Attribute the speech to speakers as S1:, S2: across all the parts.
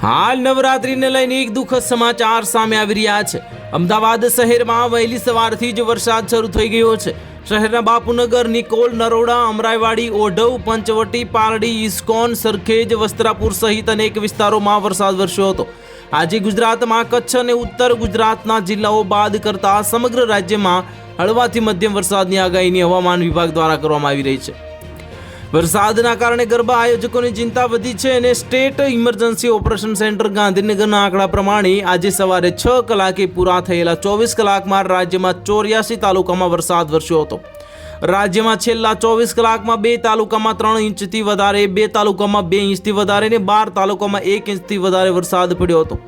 S1: હાલ નવરાત્રીને લઈને એક દુઃખદ સમાચાર સામે આવી રહ્યા છે. અમદાવાદ શહેરમાં વહેલી સવારથી જ વરસાદ શરૂ થઈ ગયો છે. શહેરના બાપુનગર, નિકોલ, નરોડા, અમરાઈવાડી, ઓઢવ, પંચવટી, પારડી, ઇસ્કોન, સરખેજ, વસ્ત્રાપુર સહિત અનેક વિસ્તારોમાં વરસાદ વરસ્યો હતો. આજે ગુજરાતમાં કચ્છ અને ઉત્તર ગુજરાતના જિલ્લાઓ બાદ કરતા સમગ્ર રાજ્યમાં હળવાથી મધ્યમ વરસાદની આગાહીની હવામાન વિભાગ દ્વારા કરવામાં આવી રહી છે. વરસાદના કારણે ગરબા આયોજકોની ચિંતા વધી છે અને સ્ટેટ ઇમરજન્સી ઓપરેશન સેન્ટર ગાંધીનગરના આંકડા પ્રમાણે આજે સવારે છ કલાકે પૂરા થયેલા ચોવીસ કલાકમાં રાજ્યમાં ચોર્યાસી તાલુકામાં વરસાદ વરસ્યો હતો. રાજ્યમાં છેલ્લા ચોવીસ કલાકમાં બે તાલુકામાં ત્રણ ઇંચથી વધારે, બે તાલુકામાં બે ઇંચથી વધારે અને બાર તાલુકામાં એક ઇંચથી વધારે વરસાદ પડ્યો હતો.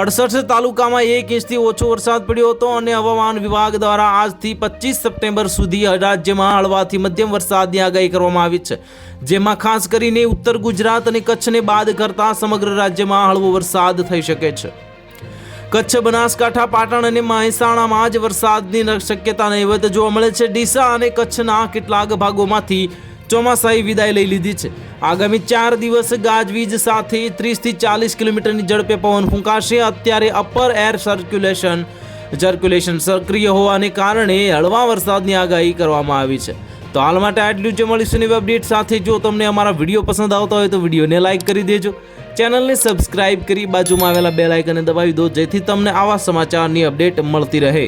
S1: અડસઠ તાલુકામાં એક ઇંચથી ઓછો વરસાદ પડ્યો હતો અને હવામાન વિભાગ દ્વારા આજથી પચીસ સપ્ટેમ્બર સુધી રાજ્યમાં હળવાથી મધ્યમ વરસાદની આગાહી કરવામાં આવી છે. જેમાં ખાસ કરીને ઉત્તર ગુજરાત અને કચ્છને બાદ કરતા સમગ્ર રાજ્યમાં હળવો વરસાદ થઈ શકે છે. કચ્છ, બનાસકાંઠા, પાટણ અને મહેસાણામાં જ વરસાદની શક્યતા નહીવત જોવા મળે છે. ડીસા અને કચ્છના કેટલાક ભાગોમાંથી ચોમાસાએ વિદાય લઈ લીધી છે. આગામી ચાર દિવસ ગાજવીજ સાથે ત્રીસથી ચાલીસ કિલોમીટરની ઝડપે પવન ફૂંકાશે. અત્યારે અપર એર સર્ક્યુલેશન સર્ક્યુલેશન સક્રિય હોવાને કારણે હળવા વરસાદની આગાહી કરવામાં આવી છે. તો હાલ માટે આટલું જ. મળીશું નવી અપડેટ સાથે. જો તમને અમારા વીડિયો પસંદ આવતા હોય તો વિડીયોને લાઇક કરી દેજો. ચેનલને સબસ્ક્રાઇબ કરી બાજુમાં આવેલા બે લાઇકને દબાવી દો, જેથી તમને આવા સમાચારની અપડેટ મળતી રહે.